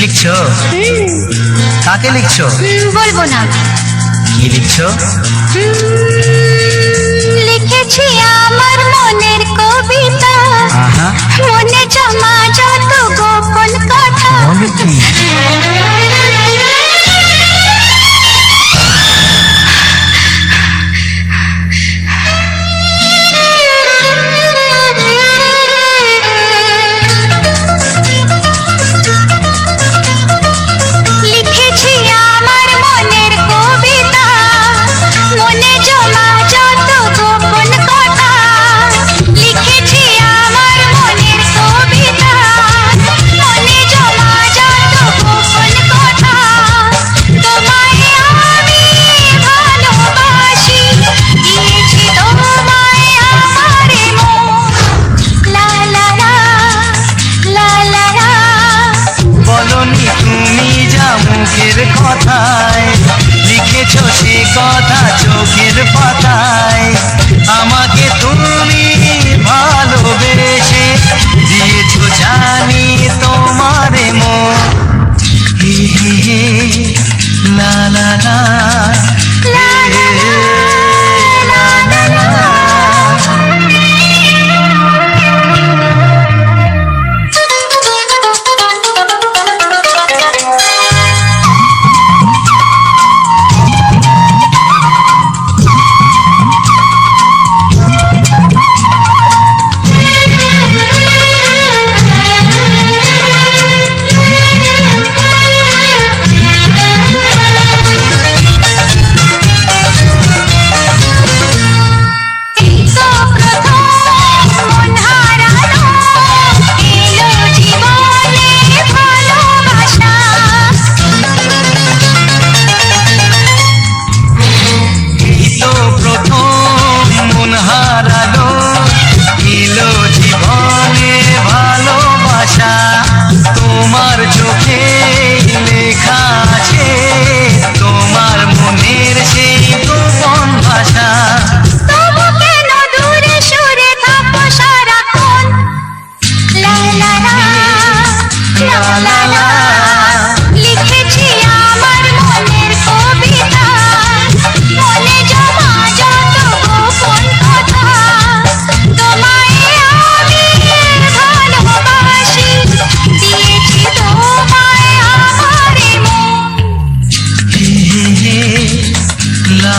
লিখছো? কাকে লিখছো? বলব না। কি লিখছো? লিখেছি আমি। কথায় লিখেছ সে কথা চোখের পাতায়। আমাকে তুমি ভালোবেসে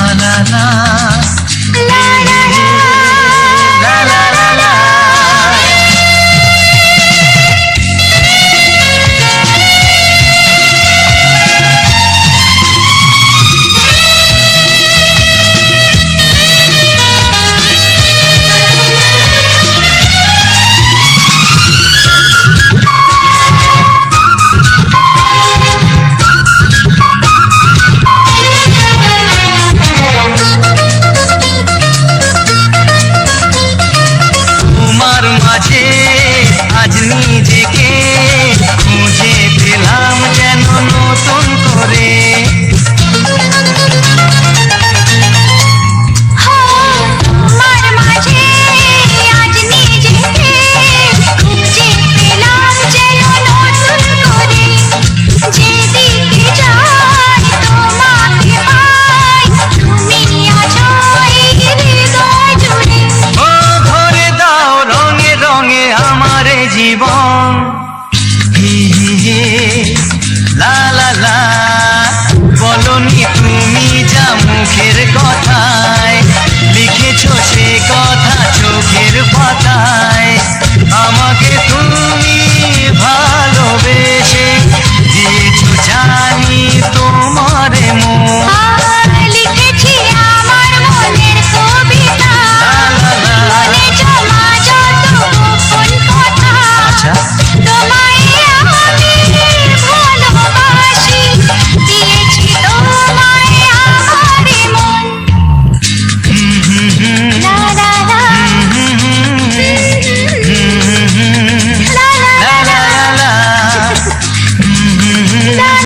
na na